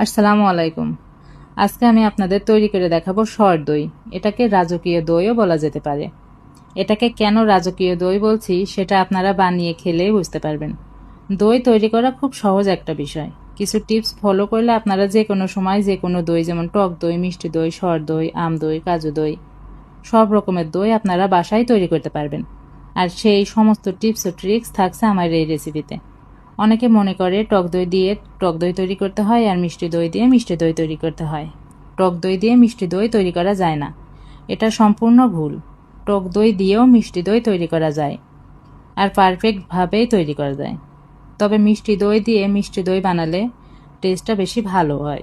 আসসালামু আলাইকুম। আজকে আমি আপনাদের তৈরি করে দেখাবো সর দই। এটাকে রাজকীয় দইও বলা যেতে পারে। এটাকে কেন রাজকীয় দই বলছি সেটা আপনারা বানিয়ে খেলেই বুঝতে পারবেন। দই তৈরি করা খুব সহজ একটা বিষয়। কিছু টিপস ফলো করলে আপনারা যে কোনো সময় যে কোনো দই, যেমন টক দই, মিষ্টি দই, সর দই, আম দই, কাজু দই, সব রকমের দই আপনারা বাসায় তৈরি করতে পারবেন। আর সেই সমস্ত টিপস ও ট্রিক্স থাকছে আমার এই রেসিপিতে অনেকে মনে করে টক দই দিয়ে টক দই তৈরি করতে হয় আর মিষ্টি দই দিয়ে মিষ্টি দই তৈরি করতে হয়। টক দই দিয়ে মিষ্টি দই তৈরি করা যায় না। এটা সম্পূর্ণ ভুল। টক দই দিয়েও মিষ্টি দই তৈরি করা যায় আর পারফেক্টভাবেই তৈরি করা যায়। তবে মিষ্টি দই দিয়ে মিষ্টি দই বানালে টেস্টটা বেশি ভালো হয়।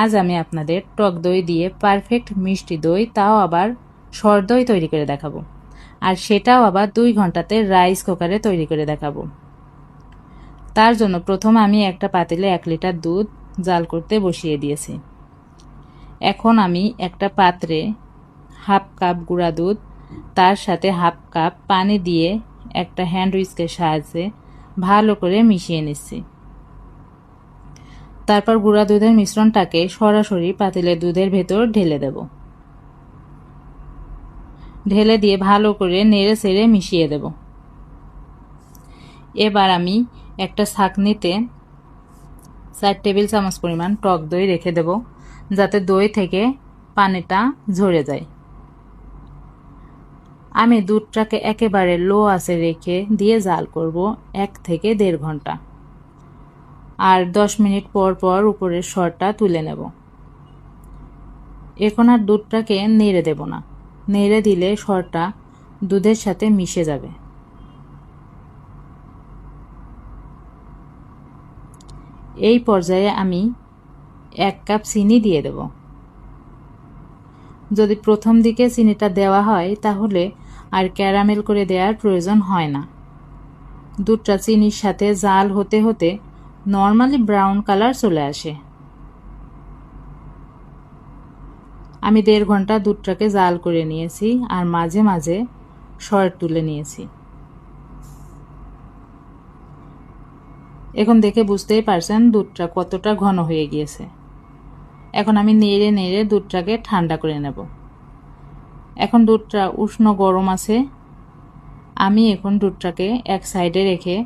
আজ আমি আপনাদের টক দই দিয়ে পারফেক্ট মিষ্টি দই, তাও আবার সর দই তৈরি করে দেখাবো। আর সেটাও আবার দুই ঘন্টাতে রাইস কুকারে তৈরি করে দেখাবো। তার জন্য প্রথম আমি একটা পাতিলে এক লিটার দুধ জাল করতে বসিয়ে দিয়েছি। এখন আমি একটা পাত্রে হাফ কাপ গুঁড়া দুধ, তার সাথে হাফ কাপ পানি দিয়ে একটা হ্যান্ড উইস্কের সাহায্যে ভালো করে মিশিয়ে নিচ্ছি। তারপর গুঁড়া দুধের মিশ্রণটাকে সরাসরি পাতিলের দুধের ভেতর ঢেলে দেব। ঢেলে দিয়ে ভালো করে নেড়ে সেড়ে মিশিয়ে দেব। এবার আমি একটা ছাঁকনিতে চার টেবিল চামচ পরিমাণ টক দই রেখে দেব, যাতে দই থেকে পানিটা ঝরে যায়। আমি দুধটাকে একেবারে লো আছে রেখে দিয়ে জাল করব এক থেকে দেড় ঘণ্টা। আর দশ মিনিট পর পর উপরের সরটা তুলে নেব। এখন আর দুধটাকে নেড়ে দেব না। নেড়ে দিলে সরটা দুধের সাথে মিশে যাবে। এই পর্যায়ে আমি এক কাপ চিনি দিয়ে দেব। যদি প্রথম দিকে চিনিটা দেওয়া হয়, তাহলে আর ক্যারামেল করে দেওয়ার প্রয়োজন হয় না। দুধটা চিনির সাথে জাল হতে হতে নর্মালি ব্রাউন কালার চলে আসে। আমি দেড় ঘণ্টা দুধটাকে জাল করে নিয়েছি আর মাঝে মাঝে শর্ট তুলে নিয়েছি। এখন দেখে বুঝতেই পারছেন দুধটা কতটা ঘন হয়ে গিয়েছে। এখন আমি নেড়ে নেড়ে দুধটাকে ঠান্ডা করে নেব। এখন দুধটা উষ্ণ গরম আছে। আমি এখন দুধটাকে এক সাইডে রেখে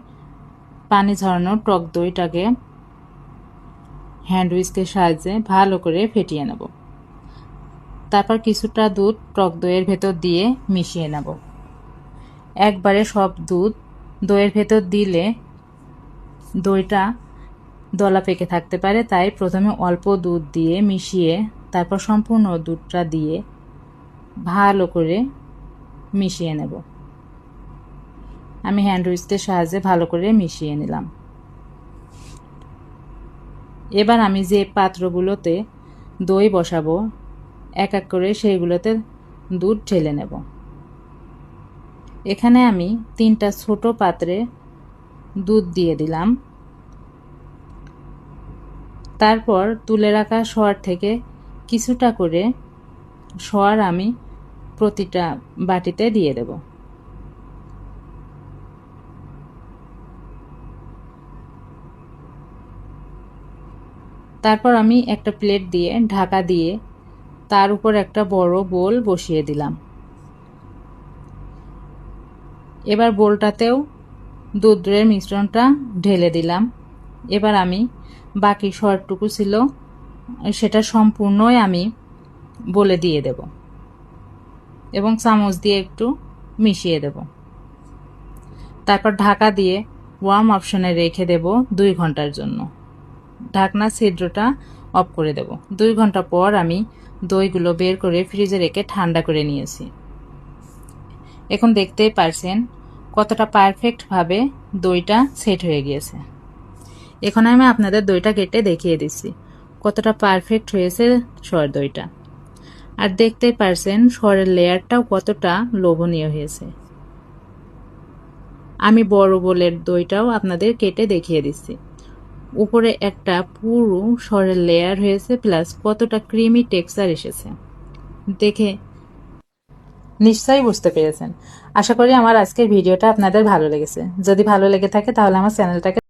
পানি ঝরানো টক দইটাকে হ্যান্ড সাহায্যে ভালো করে ফেটিয়ে নেব। তারপর কিছুটা দুধ টক দইয়ের ভেতর দিয়ে মিশিয়ে নেব। একবারে সব দুধ দইয়ের ভেতর দিলে দইটা দলা পেকে থাকতে পারে, তাই প্রথমে অল্প দুধ দিয়ে মিশিয়ে, তারপর সম্পূর্ণ দুধটা দিয়ে ভালো করে মিশিয়ে নেব। আমি হ্যান্ড সাহায্যে ভালো করে মিশিয়ে নিলাম। এবার আমি যে পাত্রগুলোতে দই বসাবো, এক এক করে সেইগুলোতে দুধ ঢেলে নেব। এখানে আমি তিনটা ছোট পাত্রে দুধ দিয়ে দিলাম। তারপর তুলে রাখা শোয়ার থেকে কিছুটা করে শোয়ার আমি প্রতিটা বাটিতে দিয়ে দেব। তারপর আমি একটা প্লেট দিয়ে ঢাকা দিয়ে তার উপর একটা বড় বোল বসিয়ে দিলাম। এবার বোলটাতেও দুধের মিশ্রণটা ঢেলে দিলাম। এবার আমি বাকি শর্টটুকু ছিল, সেটা সম্পূর্ণই আমি বলে দিয়ে দেব এবং চামচ দিয়ে একটু মিশিয়ে দেব। তারপর ঢাকা দিয়ে ওয়ার্ম অপশনে রেখে দেব দুই ঘণ্টার জন্য। ঢাকনা ছিদ্রটা অফ করে দেব। দুই ঘণ্টা পর আমি দইগুলো বের করে ফ্রিজে রেখে ঠান্ডা করে নিয়েছি। এখন দেখতেই পারছেন কতটা পারফেক্টভাবে দইটা সেট হয়ে গিয়েছে। এখন আমি আপনাদের দইটা কেটে দেখিয়ে দিচ্ছি। কতটা পারফেক্ট হয়েছে সর দইটা। আর দেখতেই পারছেন সরের লেয়ারটাও কতটা লোভনীয় হয়েছে। আমি বড় বোলের দইটাও আপনাদের কেটে দেখিয়ে দিচ্ছি। উপরে একটা পুরো সরের লেয়ার হয়েছে প্লাস কতটা ক্রিমি টেক্সচার এসেছে। দেখে নিশ্চয়ই বুঝতে পেরেছেন। আশা করি আমার আজকের ভিডিওটা আপনাদের ভালো লেগেছে। যদি ভালো লেগে থাকে তাহলে আমার চ্যানেলটাকে